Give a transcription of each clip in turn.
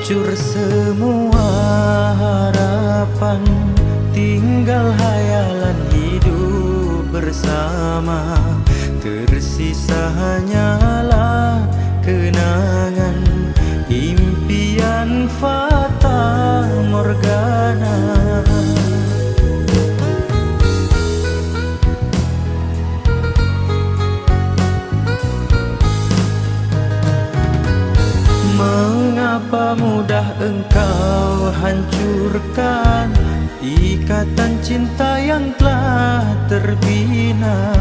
Hancur semua harapan. Tinggal hayalan hidup bersama. Tersisa hanyalah Ikatan cinta yang telah terbina.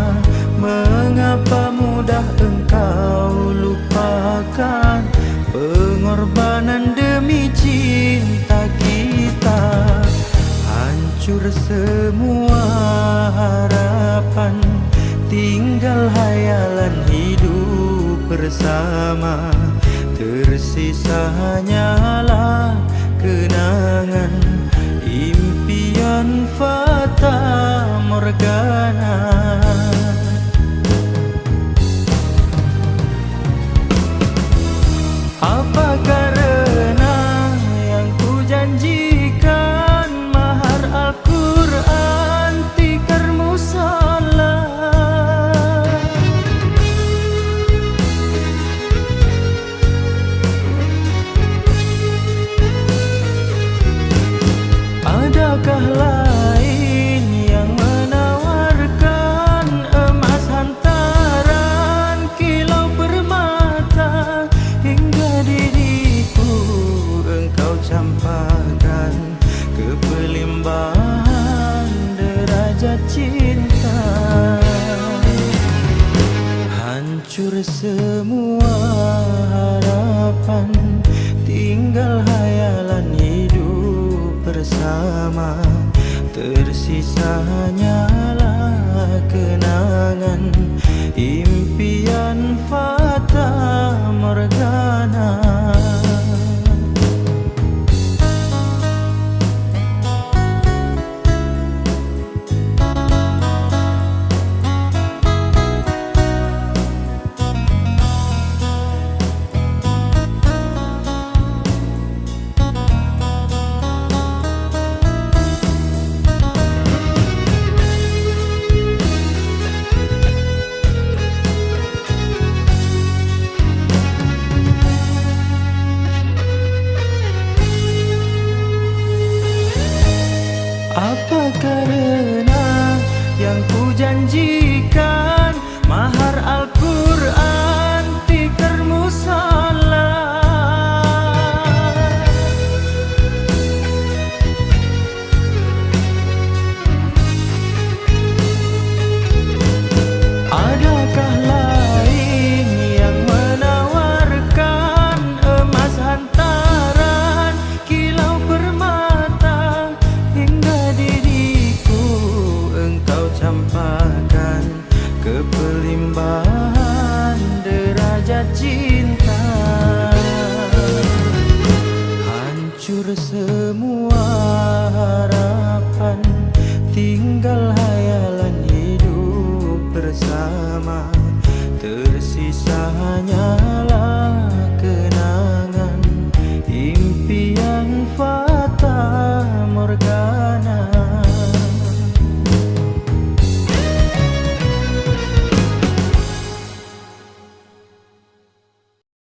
Mengapa mudah engkau lupakan Pengorbanan demi cinta kita? Hancur semua harapan Tinggal hayalan hidup bersama. Tersisa hanyalah Gana Hancur semua harapan. Tinggal hayalan hidup bersama. Tersisa hanyalah kenangan. Impian fata yang ku janjikan. Mahar Al-Quran campakkan ke pelimbahan derajat cinta. Hancur semua harapan Tinggal hayalan hidup bersama